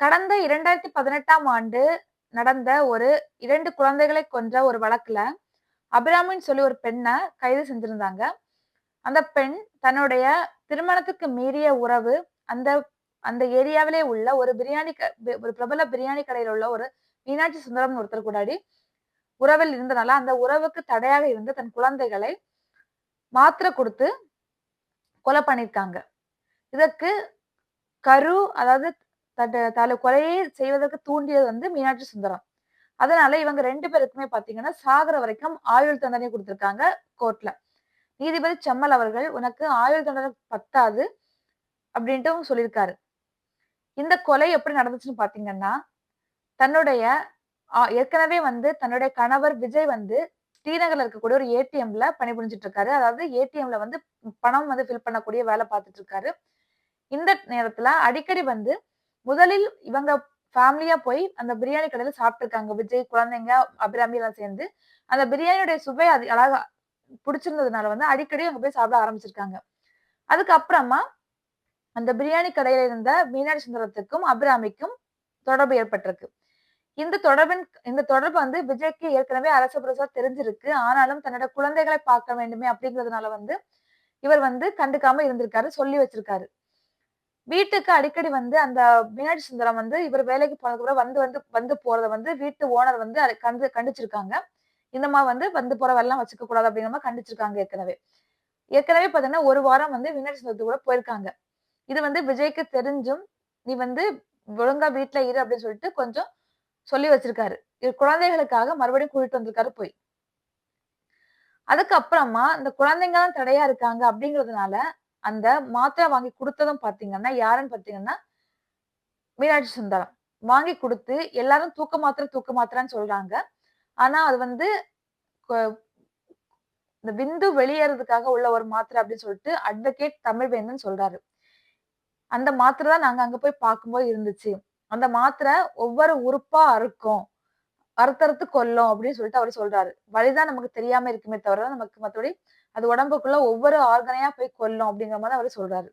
கடந்த இரண்டாயிரத்தி பதினெட்டாம் ஆண்டு நடந்த ஒரு இரண்டு குழந்தைகளை கொன்ற ஒரு வழக்குல அபிராமின்னு சொல்லி ஒரு பெண்ணை கைது செஞ்சிருந்தாங்க. அந்த பெண் தன்னுடைய திருமணத்துக்கு மீறிய உறவு அந்த அந்த ஏரியாவிலே உள்ள ஒரு பிரியாணி க- ஒரு பிரபல பிரியாணி கடையில் உள்ள ஒரு மீனாட்சி சுந்தரம் ஒருத்தர் கூடாடி உறவில் இருந்தனால அந்த உறவுக்கு தடையாக இருந்த தன் குழந்தைகளை மாத்திரை கொடுத்து கொலை பண்ணியிருக்காங்க இதற்கு கரு அதாவது தன்னை தலை கொலையை செய்வதற்கு தூண்டியது வந்து மீனாட்சி சுந்தரம். அதனால இவங்க ரெண்டு பேருக்குமே பாத்தீங்கன்னா சாகர வரைக்கும் ஆயுள் தண்டனை கொடுத்திருக்காங்க கோர்ட்ல நீதிபதி செம்மல் அவர்கள் உனக்கு ஆயுள் தண்டனை பத்தாது அப்படின்ட்டு சொல்லியிருக்காரு. இந்த கொலை எப்படி நடந்துச்சுன்னு பாத்தீங்கன்னா தன்னுடைய ஏற்கனவே வந்து தன்னுடைய கணவர் விஜய் வந்து ஸ்ரீநகர்ல இருக்கக்கூடிய ஒரு ஏடிஎம்ல பணிபுரிஞ்சிட்டு இருக்காரு அதாவது ஏடிஎம்ல வந்து பணம் வந்து ஃபில் பண்ணக்கூடிய வேலை பார்த்துட்டு இருக்காரு இந்த நேரத்துல அடிக்கடி வந்து முதலில் இவங்க ஃபேமிலியா போய் அந்த பிரியாணி கடையில சாப்பிட்டுருக்காங்க. விஜய் குழந்தைங்க அபிராமி எல்லாம் சேர்ந்து. அந்த பிரியாணியுடைய சுவை அது அழகா பிடிச்சிருந்ததுனால வந்து அடிக்கடி அங்க போய் சாப்பிட ஆரம்பிச்சிருக்காங்க. அதுக்கப்புறமா அந்த பிரியாணி கடையில இருந்த மீனாட்சி சுந்தரத்துக்கும் அபிராமிக்கும் தொடர்பு ஏற்பட்டிருக்கு. இந்த தொடர்பின் இந்த தொடர்பு வந்து விஜய்க்கு ஏற்கனவே அரச புரசா தெரிஞ்சிருக்கு. ஆனாலும் தன்னோட குழந்தைகளை பார்க்க வேண்டுமே அப்படிங்கிறதுனால வந்து இவர் வந்து கண்டுக்காம இருந்திருக்காரு சொல்லி வச்சிருக்காரு. வீட்டுக்கு அடிக்கடி வந்து அந்த மீனாட்சி சுந்தரம் வந்து இவர் வேலைக்கு போனதுக்கு அப்புறம் வந்து வந்து வந்து போறத வந்து வீட்டு ஓனர் வந்து அதை கண்டு கண்டிச்சிருக்காங்க. இந்த மாதிரி வந்து வந்து போற வெள்ளம் வச்சுக்க கூடாது அப்படிங்கிற மாதிரி கண்டிச்சிருக்காங்க ஏற்கனவே. ஏற்கனவே பாத்தீங்கன்னா ஒரு வாரம் வந்து மீனாட்சி சுந்தரத்து கூட போயிருக்காங்க. இது வந்து விஜய்க்கு தெரிஞ்சும் நீ வந்து ஒழுங்கா வீட்டுல இரு அப்படின்னு சொல்லிட்டு கொஞ்சம் சொல்லி வச்சிருக்காரு. இது குழந்தைகளுக்காக மறுபடியும் கூட்டிட்டு வந்திருக்காரு போய். அதுக்கப்புறமா இந்த குழந்தைங்க தான் தடையா இருக்காங்க அப்படிங்கிறதுனால அந்த மாத்திரை வாங்கி கொடுத்ததும் பாத்தீங்கன்னா யாருன்னு பாத்தீங்கன்னா மீனாட்சி சுந்தரம். வாங்கி கொடுத்து எல்லாரும் தூக்க மாத்திரை தூக்க மாத்திரைன்னு சொல்றாங்க. ஆனா அது வந்து இந்த விந்து வெளியேறதுக்காக உள்ள ஒரு மாத்திரை அப்படின்னு சொல்லிட்டு அட்வொகேட் தமிழ்வேந்தன் சொல்றாரு. அந்த மாத்திரை தான் நாங்க அங்க போய் பார்க்கும்போது இருந்துச்சு. அந்த மாத்திரை ஒவ்வொரு உறுப்பா அறுக்கும். அறுத்தறுத்து கொல்லும் அப்படின்னு சொல்லிட்டு அவர் சொல்றாரு. வழிதான் நமக்கு தெரியாம இருக்குமே தவிர நமக்கு மத்தபடி அது உடம்புக்குள்ள ஒவ்வொரு ஆர்கனையா போய் கொல்லும் அப்படிங்கிற மாதிரி அவர் சொல்றாரு.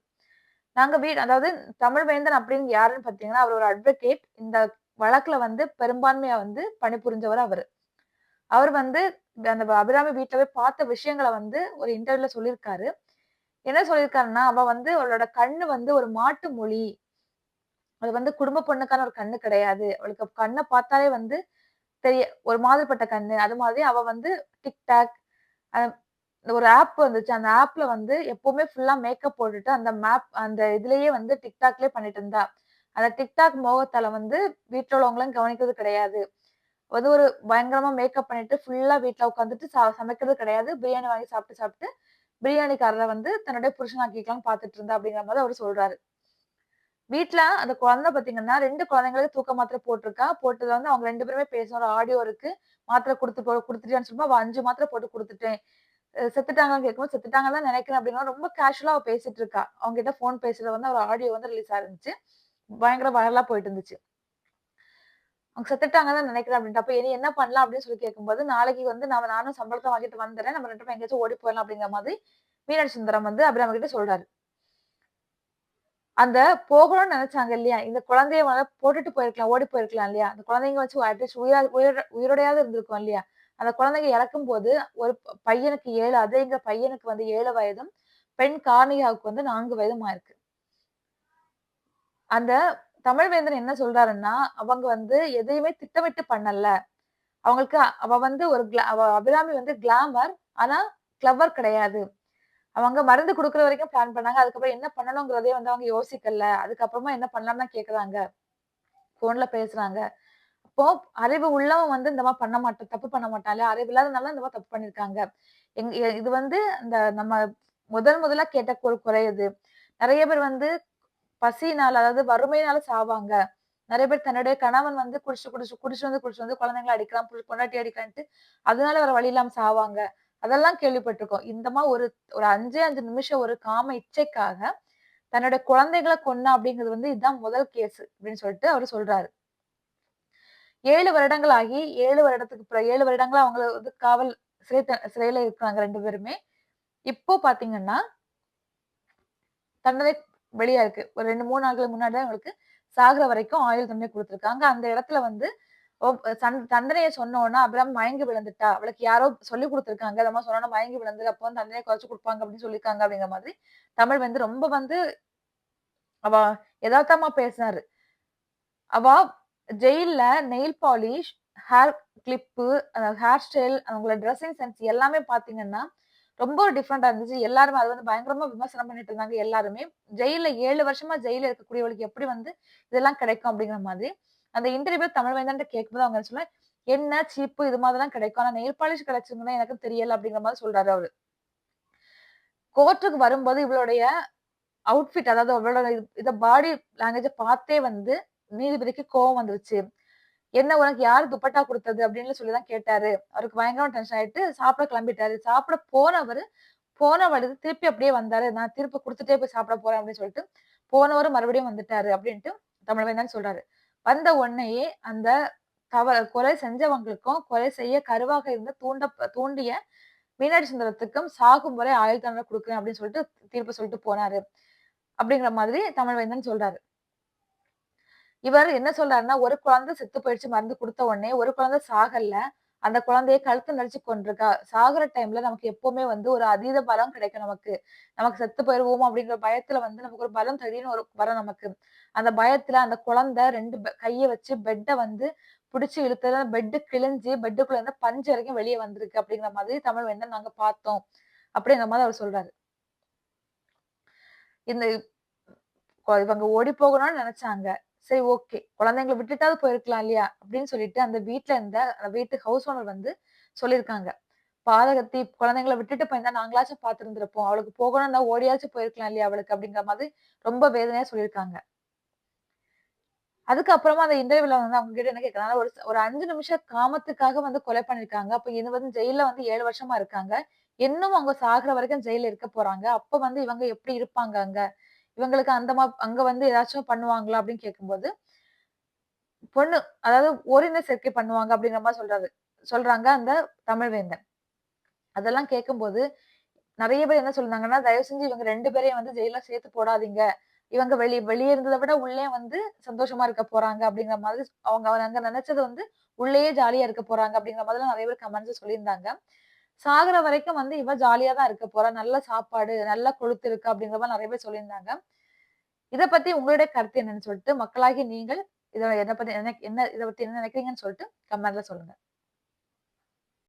நாங்க வீ அதாவது தமிழ் வேந்தன் அப்படின்னு யாருன்னு பாத்தீங்கன்னா அவர் ஒரு அட்வொகேட் இந்த வழக்குல வந்து பெரும்பான்மையா வந்து பணிபுரிஞ்சவர் அவர். அவர் வந்து அந்த அபிராமி வீட்டுல போய் பார்த்த விஷயங்களை வந்து ஒரு இன்டர்வியூல சொல்லியிருக்காரு. என்ன சொல்லியிருக்காருன்னா அவ வந்து அவளோட கண்ணு வந்து ஒரு மாட்டு மொழி. அது வந்து குடும்ப பொண்ணுக்கான ஒரு கண்ணு கிடையாது. அவளுக்கு கண்ணை பார்த்தாலே வந்து தெரிய ஒரு மாதிரிப்பட்ட கண்ணு. அது மாதிரி அவ வந்து டிக்டாக் ஒரு ஆப் வந்துச்சு. அந்த ஆப்ல வந்து எப்பவுமே ஃபுல்லா மேக்கப் போட்டுட்டு அந்த மேப் அந்த இதுலயே வந்து டிக்டாக்லயே பண்ணிட்டு இருந்தா. அந்த டிக்டாக் மோகத்தால வந்து வீட்டுல உள்ளவங்களும் கவனிக்கிறது கிடையாது. வந்து ஒரு பயங்கரமா மேக்கப் பண்ணிட்டு ஃபுல்லா வீட்டுல உட்காந்துட்டு சமைக்கிறது கிடையாது. பிரியாணி வாங்கி சாப்பிட்டு சாப்பிட்டு பிரியாணிக்காரரை வந்து தன்னுடைய புருஷனாக்கிக்கலாம் பார்த்துட்டு இருந்தா அப்படிங்கிற மாதிரி அவர் சொல்றாரு. வீட்ல அந்த குழந்தை பாத்தீங்கன்னா ரெண்டு குழந்தைங்களுக்கு தூக்க மாத்திரை போட்டிருக்கா. போட்டதுல வந்து அவங்க ரெண்டு பேருமே பேசணும் ஒரு ஆடியோ இருக்கு. மாத்திரை கொடுத்து கொடுத்துட்டேன்னு சொல்லுமா அஞ்சு மாத்திரை போட்டு கொடுத்துட்டேன். செத்துட்டாங்கன்னு கேட்கும்போது செத்துட்டாங்கன்னு தான் நினைக்கிறேன் அப்படின்னா ரொம்ப கேஷுவலா அவ பேசிட்டு இருக்கா. அவங்க கிட்ட போன் பேசுறது வந்து ஒரு ஆடியோ வந்து ரிலீஸ் ஆயிருந்துச்சு. பயங்கர வரலா போயிட்டு இருந்துச்சு. அவங்க செத்துட்டாங்க தான் நினைக்கிறேன் அப்படின்ட்டு. அப்ப இனி என்ன பண்ணலாம் அப்படின்னு சொல்லி கேட்கும்போது நாளைக்கு வந்து நம்ம நானும் சம்பளத்தை வாங்கிட்டு வந்துடுறேன். நம்ம ரெண்டு பேரும் எங்கேயாச்சும் ஓடி போயிடலாம் அப்படிங்கிற மாதிரி மீனாட்சி சுந்தரம் வந்து அபிராம கிட்ட சொல்றாரு. அந்த போகணும்னு நினைச்சாங்க இல்லையா? இந்த குழந்தைய போட்டுட்டு போயிருக்கலாம் ஓடி போயிருக்கலாம் இல்லையா? அந்த குழந்தைங்க வச்சு அட்லீஸ்ட் உயிரா உயிர உயிரோடையாவது இருந்திருக்கும் இல்லையா? அந்த குழந்தைங்க இறக்கும் போது ஒரு பையனுக்கு ஏழு அதேங்கிற பையனுக்கு வந்து ஏழு வயதும் பெண் கார்னிகாவுக்கு வந்து நான்கு வயதுமா இருக்கு. அந்த தமிழ்வேந்தன் என்ன சொல்றாருன்னா அவங்க வந்து எதையுமே திட்டமிட்டு பண்ணல. அவங்களுக்கு அவ வந்து ஒரு அவ அபிராமி வந்து கிளாமர் ஆனா கிளவர் கிடையாது. அவங்க மருந்து கொடுக்குற வரைக்கும் பிளான் பண்ணாங்க. அதுக்கப்புறம் என்ன பண்ணணுங்கிறதே வந்து அவங்க யோசிக்கல. அதுக்கப்புறமா என்ன பண்ணலாம்னு கேக்குறாங்க. போன்ல பேசுறாங்க. அப்போ அறிவு உள்ளவன் வந்து இந்த மாதிரி பண்ண மாட்டான் தப்பு பண்ண மாட்டான் இல்லையா அறிவு இல்லாதனால இந்த மாதிரி தப்பு பண்ணிருக்காங்க. எங்க எ- இது வந்து இந்த நம்ம முதல் முதலா கேட்ட ஒரு குறையுது நிறைய பேர் வந்து பசினால அதாவது வறுமையினால சாவாங்க. நிறைய பேர் தன்னுடைய கணவன் வந்து குடிச்சு குடிச்சு குடிச்சு வந்து குடிச்சு வந்து குழந்தைங்களை அடிக்கலாம் பொண்டாட்டி அடிக்கலான்ட்டு அதனால வேற வழி இல்லாம சாவாங்க. அதெல்லாம் கேள்விப்பட்டிருக்கோம். இந்த மாதிரி ஒரு ஒரு அஞ்சே அஞ்சு நிமிஷம் ஒரு காம இச்சைக்காக தன்னுடைய குழந்தைகளை கொன்னா அப்படிங்கிறது வந்து இதுதான் முதல் கேஸ் அப்படின்னு சொல்லிட்டு அவர் சொல்றாரு. ஏழு வருடங்கள் ஆகி ஏழு வருடத்துக்கு பிற- ஏழு வருடங்களா அவங்கள வந்து காவல் சிறை த- சிறையில இருக்காங்க ரெண்டு பேருமே இப்போ பாத்தீங்கன்னா தண்டனை வெளியா இருக்கு ஒரு ரெண்டு மூணு நாட்கள் முன்னாடி தான் சாகுற வரைக்கும் ஆயுள் தண்டனை கொடுத்துருக்காங்க அந்த இடத்துல வந்து தண்டனையை சன் அப்புறம் மயங்கி விழுந்துட்டா. அவளுக்கு யாரோ சொல்லிக் கொடுத்துருக்காங்க இந்த மாரி மயங்கி விழுந்து அப்போ வந்து தண்டனைய குறைச்சு கொடுப்பாங்க அப்படின்னு சொல்லியிருக்காங்க அப்படிங்கிற மாதிரி தமிழ் வந்து ரொம்ப வந்து அவ எதார்த்தமா பேசினாரு. அவ ஜெயிலில் nail polish, hair clip, hair style, அவங்களோட ட்ரெஸ்ஸிங் சென்ஸ் எல்லாமே பார்த்தீங்கன்னா, ரொம்ப டிஃப்ரெண்ட்டாக இருந்துச்சு. எல்லாருமே அது வந்து பயங்கரமாக விமர்சனம் பண்ணிட்டு இருந்தாங்க எல்லாருமே. ஜெயிலில் ஏழு வருஷமா ஜெயிலில் இருக்கக்கூடியவளுக்கு எப்படி வந்து இதெல்லாம் கிடைக்கும் அப்படிங்கிற மாதிரி. அந்த இன்டர்வியூ தமிழ்வேந்தன்ட்ட கேட்கும்போது அவங்க சொன்னாங்க, "என்ன சீப்பு இது மாதிரிலாம் கிடைக்கும். ஆனால் நெயில் பாலிஷ் கிடைச்சுங்கன்னா எனக்கு தெரியல." அப்படிங்கிற மாதிரி சொல்றாரு அவரு. கோர்ட்டுக்கு வரும்போது இவளுடைய அவுட்ஃபிட் அதாவது அவளோட இதை பாடி லாங்குவேஜை பார்த்தே வந்து நீதிபதிக்கு கோவம் வந்துருச்சு. "என்ன உனக்கு யாரு துப்பட்டா குடுத்தது?" அப்படின்னு சொல்லி தான் கேட்டாரு. அவருக்கு பயங்கரமா டென்ஷன் ஆயிட்டு சாப்பிட கிளம்பிட்டாரு. சாப்பிட போனவரு, போன வழி திருப்பி அப்படியே வந்தாரு. "நான் திருப்பி குடுத்துட்டே போய் சாப்பிட போறேன்." அப்படின்னு சொல்லிட்டு போனவரும் மறுபடியும் வந்துட்டாரு அப்படின்ட்டு தமிழ்வேந்தன் சொல்றாரு. வந்த உடனேயே அந்த தவ கொலை செஞ்சவங்களுக்கும், கொலை செய்ய கருவாக இருந்த தூண்ட தூண்டிய மீனாட்சி சுந்தரத்துக்கும் சாகும் வரை ஆயுள் தண்டனை கொடுக்குறேன் அப்படின்னு சொல்லிட்டு தீர்ப்பு சொல்லிட்டு போனாரு. அப்படிங்கிற மாதிரி தமிழ்வேந்தன் சொல்றாரு. இவர் என்ன சொல்றாருன்னா, ஒரு குழந்தை செத்து போயிடுச்சு மருந்து குடுத்த உடனே, ஒரு குழந்தை சாகல. அந்த குழந்தைய கழுத்து நெரிச்சு கொண்டிருக்கா சாகுற டைம்ல நமக்கு எப்பவுமே வந்து ஒரு அதீத பலம் கிடைக்கும் நமக்கு. நமக்கு செத்து போயிருவோமோ அப்படிங்கிற பயத்துல வந்து நமக்கு ஒரு பலம் திடீர்னு ஒரு வரும் நமக்கு. அந்த பயத்துல அந்த குழந்தை 2 பெ கைய வச்சு பெட்ட வந்து புடிச்சு இழுத்து பெட் கிழிஞ்சு பெட்டுக்குள்ள இருந்து பஞ்சு வரைக்கும் வெளிய வந்திருக்கு அப்படிங்கிற மாதிரி தமிழ் தமிழ்வேந்தன் நாங்க பார்த்தோம். அப்படிங்கிற மாதிரி அவர் சொல்றாரு. இந்த இவங்க ஓடி போகணும்னு நினைச்சாங்க சரி ஓகே. குழந்தைங்களை விட்டுட்டாவது போயிருக்கலாம் இல்லையா? அப்படின்னு சொல்லிட்டு அந்த வீட்டுல இருந்த அந்த வீட்டு ஹவுஸ் ஓனர் வந்து சொல்லியிருக்காங்க. பாதகத்தி குழந்தைங்களை விட்டுட்டு போயிருந்தா நாங்களாச்சும் பார்த்துருந்துருப்போம் அவளுக்கு போகணும்னா ஓடியாச்சும் போயிருக்கலாம் இல்லையா அவளுக்கு அப்படிங்கிற மாதிரி ரொம்ப வேதனையா சொல்லியிருக்காங்க. அதுக்கப்புறமா அந்த இன்டர்வியூல வந்து அவங்க கிட்ட என்ன கேட்கறாங்க ஒரு ஒரு அஞ்சு நிமிஷம் காமத்துக்காக வந்து கொலை பண்ணிருக்காங்க அப்ப இது வந்து ஜெயில வந்து ஏழு வருஷமா இருக்காங்க. இன்னும் அவங்க சாகுற வரைக்கும் ஜெயில இருக்க போறாங்க. அப்ப வந்து இவங்க எப்படி இருப்பாங்க அங்க? இவங்களுக்கு அந்த மா அங்க வந்து ஏதாச்சும் பண்ணுவாங்களா? அப்படின்னு கேட்கும்போது, பொண்ணு அதாவது ஓரின சேர்க்கை பண்ணுவாங்க அப்படிங்கிற மாதிரி சொல்றாரு. சொல்றாங்க அந்த தமிழ்வேந்தன். அதெல்லாம் கேட்கும்போது, நிறைய பேர் என்ன சொல்றாங்கன்னா, தயவு செஞ்சு இவங்க ரெண்டு பேரையும் வந்து ஜெயில சேர்த்து போடாதீங்க. இவங்க வெளி வெளிய இருந்ததை விட உள்ளே வந்து சந்தோஷமா இருக்க போறாங்க அப்படிங்கிற மாதிரி அவங்க அங்க நினைச்சது வந்து உள்ளேயே ஜாலியா இருக்க போறாங்க அப்படிங்கிற மாதிரிலாம் நிறைய பேர் கமெண்ட்ஸ் சொல்லியிருந்தாங்க. சாகுற வரைக்கும் வந்து இவ ஜாலியா தான் இருக்க போறா. நல்ல சாப்பாடு, நல்லா கொழுத்து இருக்கு அப்படிங்கிற மாதிரி நிறைய பேர் சொல்லியிருந்தாங்க. இதை பத்தி உங்களுடைய கருத்து என்னன்னு சொல்லிட்டு மக்களாகி நீங்கள் இதை என்ன பத்தி என்ன என்ன இத பத்தி என்ன நினைக்கிறீங்கன்னு சொல்லிட்டு கமெண்ட்ல சொல்லுங்க.